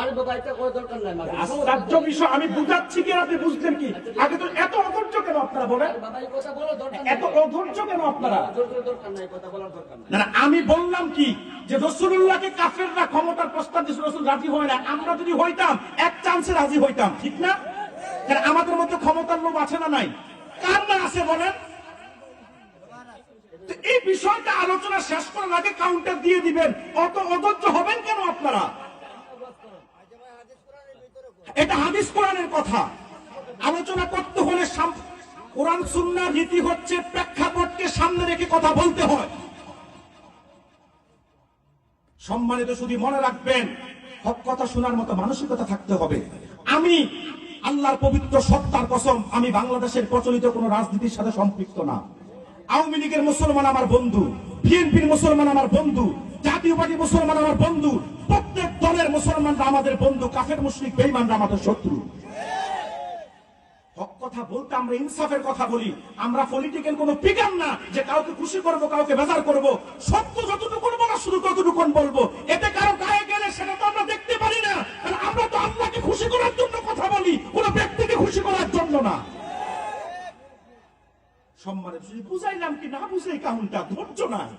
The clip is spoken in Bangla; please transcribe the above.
আরে বাবা এটা কোনো দরকার নাই আশ্চর্য বিষয় আমি বুঝাচ্ছি কি আপনি বুঝলেন কি? আগে তো এত অধৈর্য কেন আপনারা বলেন? বাবা এই কথা বলো দরকার এত অধৈর্য কেন আপনারা? দরকার নাই কথা বলার দরকার নাই। না আমি বললাম কি যে রসুল্লাহকে কাফেররা ক্ষমতার প্রস্তাব দিয়েছিল রসুল রাজি হয় না আমরা যদি হইতাম এক চান্সে রাজি হইতাম ঠিক না? কারণ আমাদের মধ্যে ক্ষমতার লোভ আছে না নাই? কার না আছে বলেন? এই বিষয়টা আলোচনা শেষ করার আগে কাউন্টার দিয়ে দিবেন। অত অধৈর্য হবেন কেন আপনারা এটা হাদিস কোরআনের কথা। আলোচনা করতে হলে কোরআন সুন্নার রীতি হচ্ছে প্রেক্ষাপটকে সামনে রেখে কথা বলতে হয়। সম্মানিত শুধু মনে রাখবেন, হক কথা শোনার মতো মানসিকতা থাকতে হবে। আমি আল্লাহর পবিত্র সত্তার কসম, আমি বাংলাদেশের প্রচলিত কোন রাজনীতির সাথে সম্পৃক্ত না। আওয়ামী লীগের মুসলমান আমার বন্ধু, বিএনপির মুসলমান আমার বন্ধু, জাতীয় পার্টি মুসলমান আমার বন্ধু দলের মুসলমানরা আমাদের বন্ধু, কাফের, মুশরিক, বেঈমানরা আমাদের শত্রু। হক কথা বলতে আমরা ইনসাফের কথা বলি। আমরা পলিটিক্যাল কোনো পিগাম না যে কাউকে খুশি করব, কাউকে বেজার করব। সত্য যতটুকু বলা শুধু ততটুকুন বলব। এতে কারও গায়ে গেলে সেটা তো আমরা দেখতে পারি না। কারণ আমরা তো আল্লাহকে খুশি করার জন্য কথা বলি, কোন ব্যক্তিকে খুশি করার জন্য না। সম্মানের বুঝাইলাম কি না বুঝাই কাউন্টা ধৈর্য নাই।